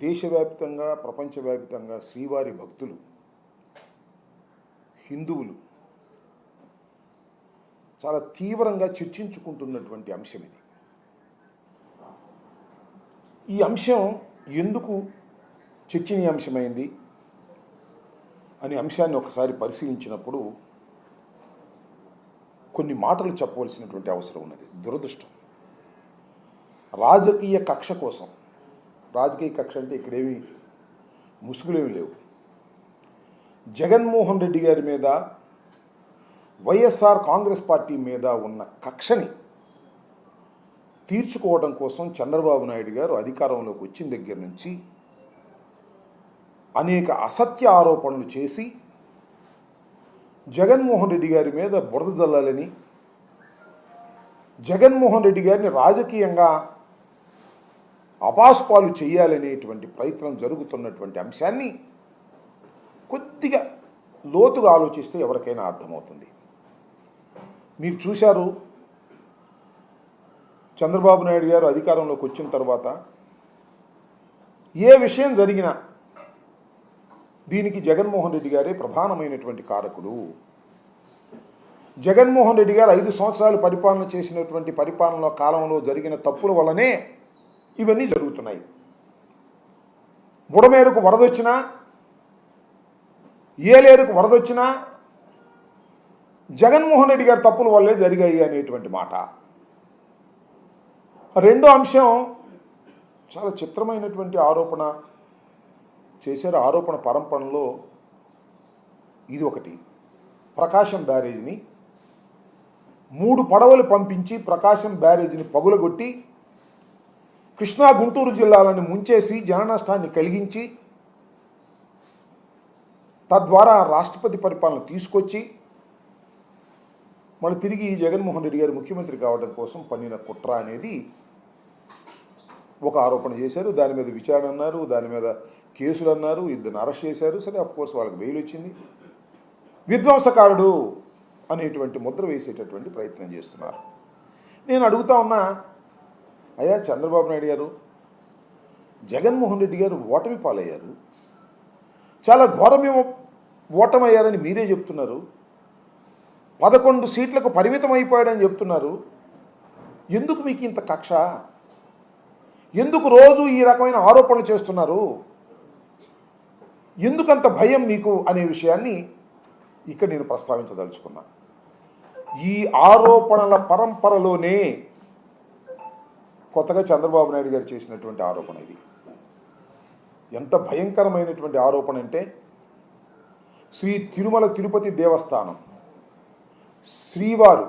దేశవ్యాప్తంగా ప్రపంచవ్యాప్తంగా శ్రీవారి భక్తులు హిందువులు చాలా తీవ్రంగా చర్చించుకుంటున్నటువంటి అంశం ఇది. ఈ అంశం ఎందుకు చర్చనీయాంశమైంది అనే అంశాన్ని ఒకసారి పరిశీలించినప్పుడు కొన్ని మాటలు చెప్పవలసినటువంటి అవసరం ఉన్నది. దురదృష్టం. రాజకీయ కక్ష కోసం రాజకీయ కక్ష అంటే ఇక్కడేమి ముసుగులేమి లేవు. జగన్మోహన్ రెడ్డి గారి మీద వైఎస్ఆర్ కాంగ్రెస్ పార్టీ మీద ఉన్న కక్షని తీర్చుకోవడం కోసం చంద్రబాబు నాయుడు గారు అధికారంలోకి వచ్చిన దగ్గర నుంచి అనేక అసత్య ఆరోపణలు చేసి జగన్మోహన్ రెడ్డి గారి మీద బురద జల్లాలని జగన్మోహన్ రెడ్డి గారిని రాజకీయంగా అపాస్పాలు చేయాలనేటువంటి ప్రయత్నం జరుగుతున్నటువంటి అంశాన్ని కొద్దిగా లోతుగా ఆలోచిస్తే ఎవరికైనా అర్థమవుతుంది. మీరు చూశారు చంద్రబాబు నాయుడు గారు అధికారంలోకి వచ్చిన తర్వాత ఏ విషయం జరిగినా దీనికి జగన్మోహన్ రెడ్డి గారే ప్రధానమైనటువంటి కారకుడు. జగన్మోహన్ రెడ్డి గారు ఐదు సంవత్సరాలు పరిపాలన చేసినటువంటి పరిపాలన కాలంలో జరిగిన తప్పుల వల్లనే ఇవన్నీ జరుగుతున్నాయి. బుడమేరుకు వరదొచ్చినా ఏలేరుకు వరదొచ్చినా జగన్మోహన్ రెడ్డి గారి తప్పుల వల్లే జరిగాయి అనేటువంటి మాట. రెండో అంశం చాలా చిత్రమైనటువంటి ఆరోపణ చేశారు. ఆరోపణ పరంపరలో ఇది ఒకటి. ప్రకాశం బ్యారేజ్ని మూడు పడవలు పంపించి ప్రకాశం బ్యారేజ్ని పగులగొట్టి కృష్ణా గుంటూరు జిల్లాలను ముంచేసి జన నష్టాన్ని కలిగించి తద్వారా రాష్ట్రపతి పరిపాలన తీసుకొచ్చి మళ్ళీ తిరిగి జగన్మోహన్ రెడ్డి గారు ముఖ్యమంత్రి కావడం కోసం పన్నిన కుట్ర అనేది ఒక ఆరోపణ చేశారు. దాని మీద విచారణ అన్నారు దాని మీద కేసులు అన్నారు ఇద్దరిని అరెస్ట్ చేశారు. సరే అఫ్ కోర్స్ వాళ్ళకి బెయిల్ వచ్చింది. విధ్వంసకారుడు అనేటువంటి ముద్ర వేసేటటువంటి ప్రయత్నం చేస్తున్నారు. నేను అడుగుతా ఉన్నా అయ్యా చంద్రబాబు నాయుడు గారు జగన్మోహన్ రెడ్డి గారు ఓటమి పాలయ్యారు. చాలా ఘోరమేమో ఓటమయ్యారని మీరే చెప్తున్నారు. పదకొండు సీట్లకు పరిమితం అయిపోయాడని చెప్తున్నారు. ఎందుకు మీకు ఇంత కక్ష? ఎందుకు రోజు ఈ రకమైన ఆరోపణలు చేస్తున్నారు? ఎందుకంత భయం మీకు అనే విషయాన్ని ఇక్కడ నేను ప్రస్తావించదలుచుకున్నా. ఈ ఆరోపణల పరంపరలోనే కొత్తగా చంద్రబాబు నాయుడు గారు చేసినటువంటి ఆరోపణ ఇది. ఎంత భయంకరమైనటువంటి ఆరోపణ అంటే శ్రీ తిరుమల తిరుపతి దేవస్థానం శ్రీవారు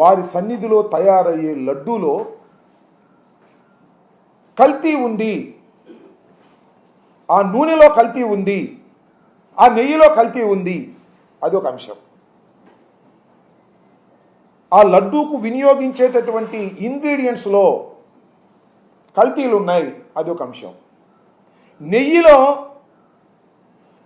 వారి సన్నిధిలో తయారయ్యే లడ్డూలో కల్తీ ఉంది. ఆ నూనెలో కల్తీ ఉంది. ఆ నెయ్యిలో కల్తీ ఉంది. అది ఒక అంశం. ఆ లడ్డూకు వినియోగించేటటువంటి ఇంగ్రీడియంట్స్లో కల్తీలు ఉన్నాయి. అది ఒక అంశం. నెయ్యిలో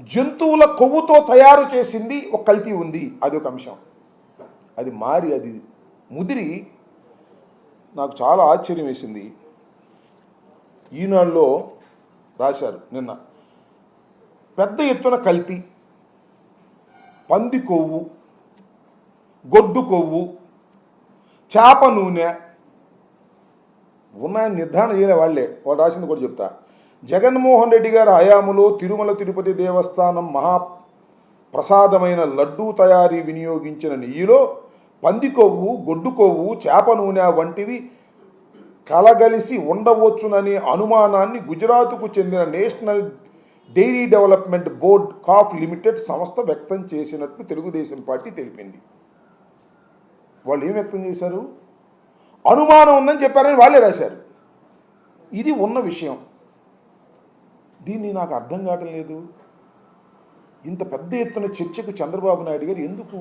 జంతువుల కొవ్వుతో తయారు చేసింది ఒక కల్తీ ఉంది. అది ఒక అంశం. అది మారి అది ముదిరి నాకు చాలా ఆశ్చర్యం వేసింది. ఈనాడులో రాశారు నిన్న. పెద్ద ఎత్తున కల్తీ. పంది కొవ్వు గొడ్డు కొవ్వు చేప నూనె. ఉన్నాయని నిర్ధారణ చేయలే వాళ్ళే. వాళ్ళు రాసింది కూడా చెప్తా. జగన్మోహన్ రెడ్డి గారి హయాములో తిరుమల తిరుపతి దేవస్థానం మహా ప్రసాదమైన లడ్డూ తయారీ వినియోగించిన నెయ్యిలో పంది కొవ్వు గొడ్డు కొవ్వు చేప నూనె వంటివి కలగలిసి ఉండవచ్చుననే అనుమానాన్ని గుజరాత్కు చెందిన నేషనల్ డైరీ డెవలప్మెంట్ బోర్డ్ కాఫ్ లిమిటెడ్ సంస్థ వ్యక్తం చేసినట్లు తెలుగుదేశం పార్టీ తెలిపింది. వాళ్ళు ఏం వ్యక్తం చేశారు? అనుమానం ఉందని చెప్పారని వాళ్ళే రాశారు. ఇది ఉన్న విషయం. దీన్ని నాకు అర్థం కావటం లేదు. ఇంత పెద్ద ఎత్తున చర్చకు చంద్రబాబు నాయుడు గారు ఎందుకు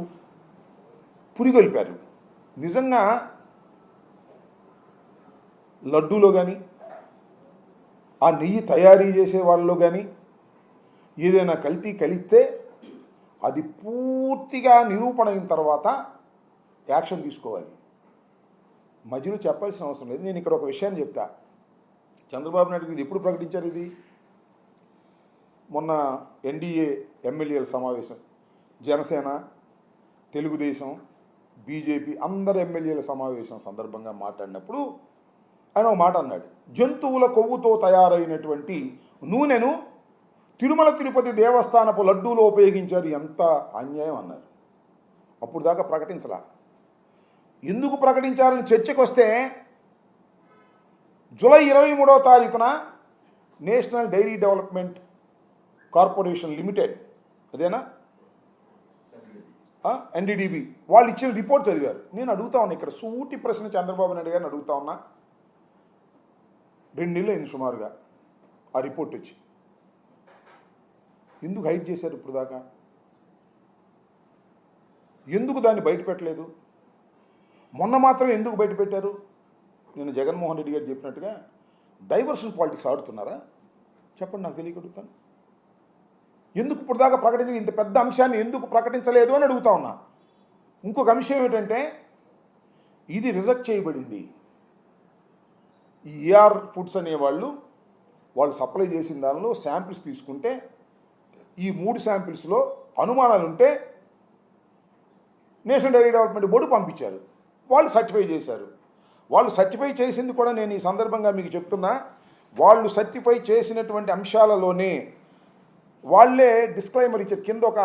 పురిగొల్పారు? నిజంగా లడ్డూలో కానీ ఆ నెయ్యి తయారీ చేసే వాళ్ళలో కానీ ఏదైనా కల్తీ కలిస్తే అది పూర్తిగా నిరూపణ అయిన తర్వాత యాక్షన్ తీసుకోవాలి. మధ్యలో చెప్పాల్సిన అవసరం లేదు. నేను ఇక్కడ ఒక విషయాన్ని చెప్తా. చంద్రబాబు నాయుడు ఇది ఎప్పుడు ప్రకటించారు ఇది? మొన్న ఎన్డీఏ ఎమ్మెల్యేల సమావేశం. జనసేన తెలుగుదేశం బీజేపీ అందరు ఎమ్మెల్యేల సమావేశం సందర్భంగా మాట్లాడినప్పుడు ఆయన ఒక మాట అన్నాడు. జంతువుల కొవ్వుతో తయారైనటువంటి నూనెను తిరుమల తిరుపతి దేవస్థానపు లడ్డూలో ఉపయోగించారు. ఎంత అన్యాయం అన్నారు. అప్పుడు దాకా ప్రకటించలా. ఎందుకు ప్రకటించారని చర్చకు వస్తే జూలై ఇరవై మూడవ తారీఖున National Dairy Development Corporation Limited అదేనా? ఎన్డీడీబీ వాళ్ళు ఇచ్చిన రిపోర్ట్ చదివారు. నేను అడుగుతా ఉన్నా ఇక్కడ సూటి ప్రశ్న చంద్రబాబు నాయుడు గారిని అడుగుతా ఉన్నా. రెండు నెలలు అయింది సుమారుగా ఆ రిపోర్ట్ వచ్చి. ఎందుకు హైట్ చేశారు ఇప్పుడు దాకా ఎందుకు దాన్ని బయట పెట్టలేదు మొన్న మాత్రం ఎందుకు బయట పెట్టారు? నేను జగన్మోహన్ రెడ్డి గారు చెప్పినట్టుగా డైవర్షన్ పాలిటిక్స్ ఆడుతున్నారా? చెప్పండి నాకు తెలియకడుగుతాను ఎందుకు ఇప్పుడు దాకా ఇంత పెద్ద అంశాన్ని ఎందుకు ప్రకటించలేదు అని అడుగుతా ఉన్నా. ఇంకొక అంశం ఏమిటంటే ఇది రిజెక్ట్ చేయబడింది. ఈఆర్ ఫుడ్స్ అనేవాళ్ళు వాళ్ళు సప్లై చేసిన దానిలో శాంపిల్స్ తీసుకుంటే ఈ మూడు శాంపిల్స్లో అనుమానాలు ఉంటే నేషనల్ డైరీ డెవలప్మెంట్ బోర్డు పంపించారు. వాళ్ళు సర్టిఫై చేశారు. వాళ్ళు సర్టిఫై చేసింది కూడా నేను ఈ సందర్భంగా మీకు చెప్తున్నా. వాళ్ళు సర్టిఫై చేసినటువంటి అంశాలలోనే వాళ్ళే డిస్క్లైమర్ ఇచ్చారు. కింద ఒక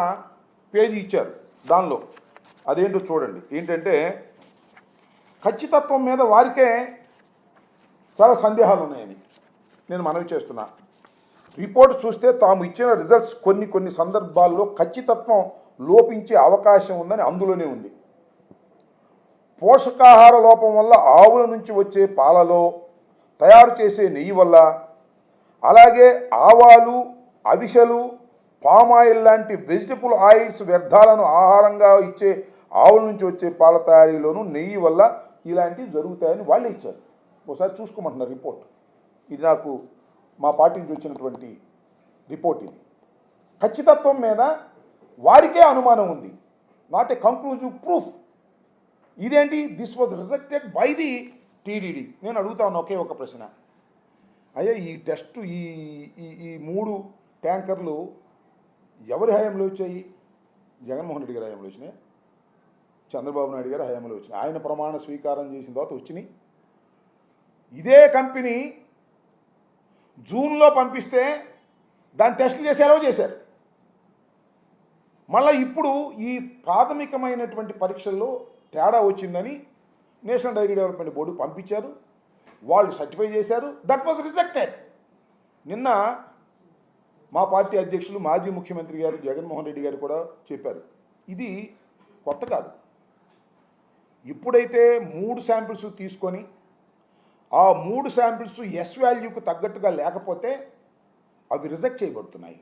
పేజీ ఇచ్చారు దానిలో. అదేంటో చూడండి. ఏంటంటే ఖచ్చితత్వం మీద వారికే చాలా సందేహాలు ఉన్నాయని నేను మనవి చేస్తున్నా. రిపోర్ట్ చూస్తే తాము ఇచ్చిన రిజల్ట్స్ కొన్ని కొన్ని సందర్భాల్లో ఖచ్చితత్వం లోపించే అవకాశం ఉందని అందులోనే ఉంది. పోషకాహార లోపం వల్ల ఆవుల నుంచి వచ్చే పాలలో తయారు చేసే నెయ్యి వల్ల అలాగే ఆవాలు అవిసెలు పామాయిల్ లాంటి వెజిటబుల్ ఆయిల్స్ వ్యర్థాలను ఆహారంగా ఇచ్చే ఆవుల నుంచి వచ్చే పాల తయారీలోనూ నెయ్యి వల్ల ఇలాంటివి జరుగుతాయని వాళ్ళే ఇచ్చారు. ఒకసారి చూసుకోమంటున్నారు రిపోర్ట్. ఇది నాకు మా పార్టీ నుంచి వచ్చినటువంటి రిపోర్ట్ ఇది. ఖచ్చితత్వం మీద వారికే అనుమానం ఉంది. Not a conclusive proof. ఇదేంటి? This was rejected by the TDD నేను అడుగుతా ఉన్నా ఒకే ఒక ప్రశ్న. అయ్యా ఈ టెస్ట్ ఈ ఈ ఈ మూడు ట్యాంకర్లు ఎవరి హయాంలో వచ్చాయి? జగన్మోహన్ రెడ్డి గారి హయాంలో వచ్చినాయి? చంద్రబాబు నాయుడు గారి హయాంలో వచ్చినాయి? ఆయన ప్రమాణ స్వీకారం చేసిన తర్వాత వచ్చినాయి. ఇదే కంపెనీ జూన్లో పంపిస్తే దాన్ని టెస్టులు చేసేలా చేశారు? మళ్ళీ ఇప్పుడు ఈ ప్రాథమికమైనటువంటి పరీక్షల్లో తేడా వచ్చిందని నేషనల్ డైరీ డెవలప్మెంట్ బోర్డు పంపించారు. వాళ్ళు సర్టిఫై చేశారు. దట్ వాజ్ రిజెక్టెడ్ నిన్న మా పార్టీ అధ్యక్షులు మాజీ ముఖ్యమంత్రి గారు జగన్మోహన్ రెడ్డి గారు కూడా చెప్పారు. ఇది కొత్త కాదు. ఇప్పుడైతే మూడు శాంపిల్స్ తీసుకొని ఆ మూడు శాంపిల్స్ ఎస్ వాల్యూకు తగ్గట్టుగా లేకపోతే అవి రిజెక్ట్ చేయబడుతున్నాయి.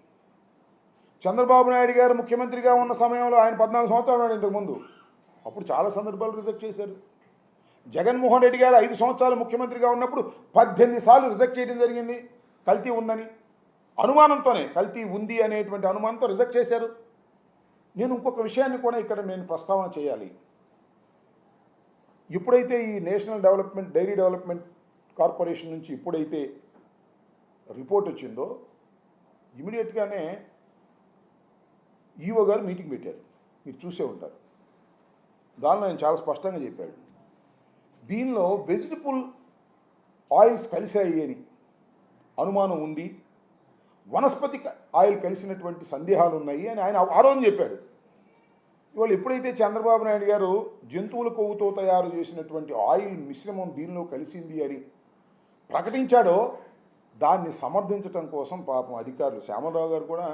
చంద్రబాబు నాయుడు గారు ముఖ్యమంత్రిగా ఉన్న సమయంలో ఆయన పద్నాలుగు సంవత్సరాలు ఉన్నాడు ఇంతకుముందు అప్పుడు చాలా సందర్భాలు రిజెక్ట్ చేశారు. జగన్మోహన్ రెడ్డి గారు ఐదు సంవత్సరాలు ముఖ్యమంత్రిగా ఉన్నప్పుడు పద్దెనిమిది సార్లు రిజెక్ట్ చేయడం జరిగింది. కల్తీ ఉందని అనుమానంతోనే కల్తీ ఉంది అనేటువంటి అనుమానంతో రిజెక్ట్ చేశారు. నేను ఇంకొక విషయాన్ని కూడా ఇక్కడ నేను ప్రస్తావన చేయాలి. ఎప్పుడైతే ఈ National Development Dairy Development Corporation నుంచి ఎప్పుడైతే రిపోర్ట్ వచ్చిందో ఇమీడియట్గానే ఈఓ గారు మీటింగ్ పెట్టారు. మీరు చూసే ఉంటారు. దానిలో ఆయన చాలా స్పష్టంగా చెప్పాడు. దీనిలో వెజిటబుల్ ఆయిల్స్ కలిశాయి అని అనుమానం ఉంది. వనస్పతి ఆయిల్ కలిసినటువంటి సందేహాలు ఉన్నాయి అని ఆయన ఆరోజు చెప్పాడు. ఇవాళ ఎప్పుడైతే చంద్రబాబు నాయుడు గారు జంతువుల కొవ్వుతో తయారు చేసినటువంటి ఆయిల్ మిశ్రమం దీనిలో కలిసింది అని ప్రకటించాడో దాన్ని సమర్థించడం కోసం పాపం అధికారులు శ్యామలరావు గారు కూడా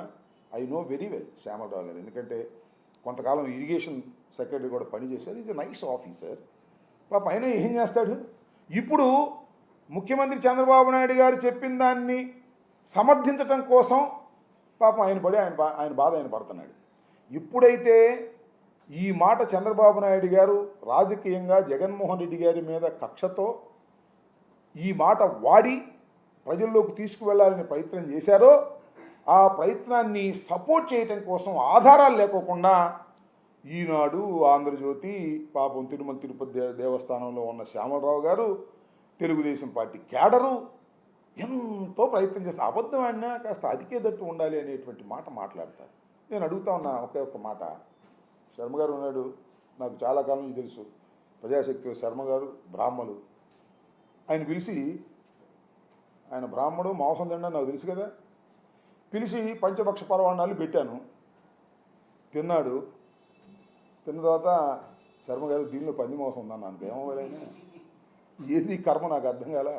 I know very well Shyamalarao గారు. ఎందుకంటే కొంతకాలం ఇరిగేషన్ సెక్రటరీ కూడా పనిచేశారు ఇది నైస్ ఆఫీసర్ పాప ఆయన ఏం చేస్తాడు? ఇప్పుడు ముఖ్యమంత్రి చంద్రబాబు నాయుడు గారు చెప్పిన దాన్ని సమర్థించటం కోసం పాపం ఆయన పడి ఆయన బా ఆయన బాధ ఆయన పడుతున్నాడు. ఇప్పుడైతే ఈ మాట చంద్రబాబు నాయుడు గారు రాజకీయంగా జగన్మోహన్ రెడ్డి గారి మీద కక్షతో ఈ మాట వాడి ప్రజల్లోకి తీసుకువెళ్ళాలనే ప్రయత్నం చేశారో ఆ ప్రయత్నాన్ని సపోర్ట్ చేయటం కోసం ఆధారాలు లేకోకుండా ఈనాడు ఆంధ్రజ్యోతి పాపం తిరుమల తిరుపతి దే- దేవస్థానంలో ఉన్న శ్యామలరావు గారు తెలుగుదేశం పార్టీ క్యాడరు ఎంతో ప్రయత్నం చేస్తున్నా అబద్ధం ఆడినా కాస్త అతికేదట్టు ఉండాలి అనేటువంటి మాట మాట్లాడతారు. నేను అడుగుతా ఉన్నా ఒకే ఒక్క మాట. శర్మ గారు ఉన్నాడు నాకు చాలా కాలం నుంచి తెలుసు. ప్రజాశక్తి శర్మ గారు బ్రాహ్మలు. ఆయన పిలిచి ఆయన బ్రాహ్మడు మాంసం తిన్నా నాకు తెలుసు కదా. పిలిచి పంచపక్ష పరవాణాలు పెట్టాను. తిన్నాడు. తిన్న తర్వాత శర్మ గారు దీనిలో పంది మాంసం ఉందన్నాను. ఏమవ్వలేనే ఏంది కర్మ? నాకు అర్థం కాలే?